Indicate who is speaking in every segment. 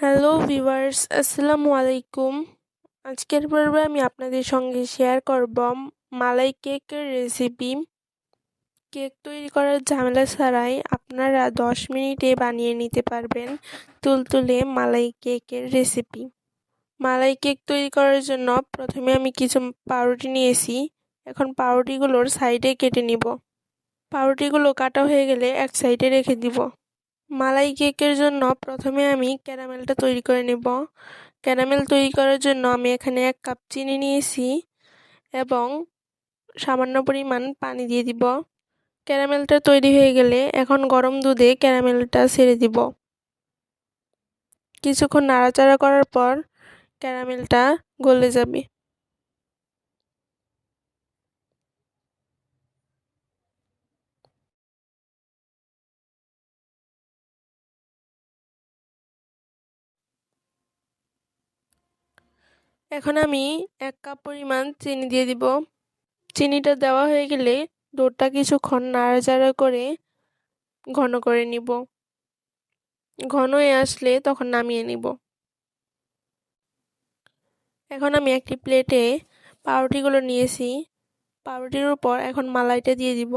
Speaker 1: Hello viewers আসসালামু আলাইকুম আজকের পর্বে আমি আপনাদের সঙ্গে শেয়ার করব মালাই কেকের রেসিপি কেক তৈরি করার ঝামেলা ছাড়াই আপনারা দশ মিনিটে বানিয়ে নিতে পারবেন তুলতুলে মালাই কেকের রেসিপি মালাই কেক তৈরি করার জন্য প্রথমে আমি কিছু পাউরুটি নিয়েছি। এখন পাউরুটিগুলোর সাইডে কেটে নিব। পাউরুটিগুলো কাটা হয়ে গেলে এক সাইডে রেখে দিব। মালাই কেকের জন্য প্রথমে আমি ক্যারামেলটা তৈরি করে নেব। ক্যারামেল তৈরি করার জন্য আমি এখানে এক কাপ চিনি নিয়েছি এবং সামান্য পরিমাণ পানি দিয়ে দিব। ক্যারামেলটা তৈরি হয়ে গেলে এখন গরম দুধে ক্যারামেলটা ছেড়ে দিব। কিছুক্ষণ নাড়াচাড়া করার পর ক্যারামেলটা গলে যাবে। এখন আমি এক কাপ পরিমাণ চিনি দিয়ে দিব। চিনিটা দেওয়া হয়ে গেলে দুধটা কিছুক্ষণ নাড়াচাড়া করে ঘন করে নিব। ঘন হয়ে আসলে তখন নামিয়ে নিব। এখন আমি একটি প্লেটে পাউরুটিগুলো নিয়েছি। পাউরুটির উপর এখন মালাইটা দিয়ে দিব।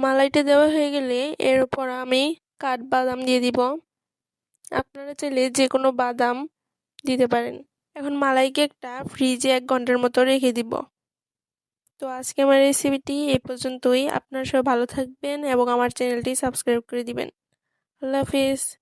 Speaker 1: মালাইটা দেওয়া হয়ে গেলে এর উপর আমি কাঠ বাদাম দিয়ে দিব। আপনারা চাইলে যে কোনো বাদাম দিতে পারেন। এখন মালাইকে একটা ফ্রিজে এক ঘণ্টার মতো রেখে দিব। তো আজকে আমার রেসিপিটি এ পর্যন্তই। আপনারা সবাই ভালো থাকবেন এবং আমার চ্যানেলটি সাবস্ক্রাইব করে দিবেন। আল্লাহ হাফিজ।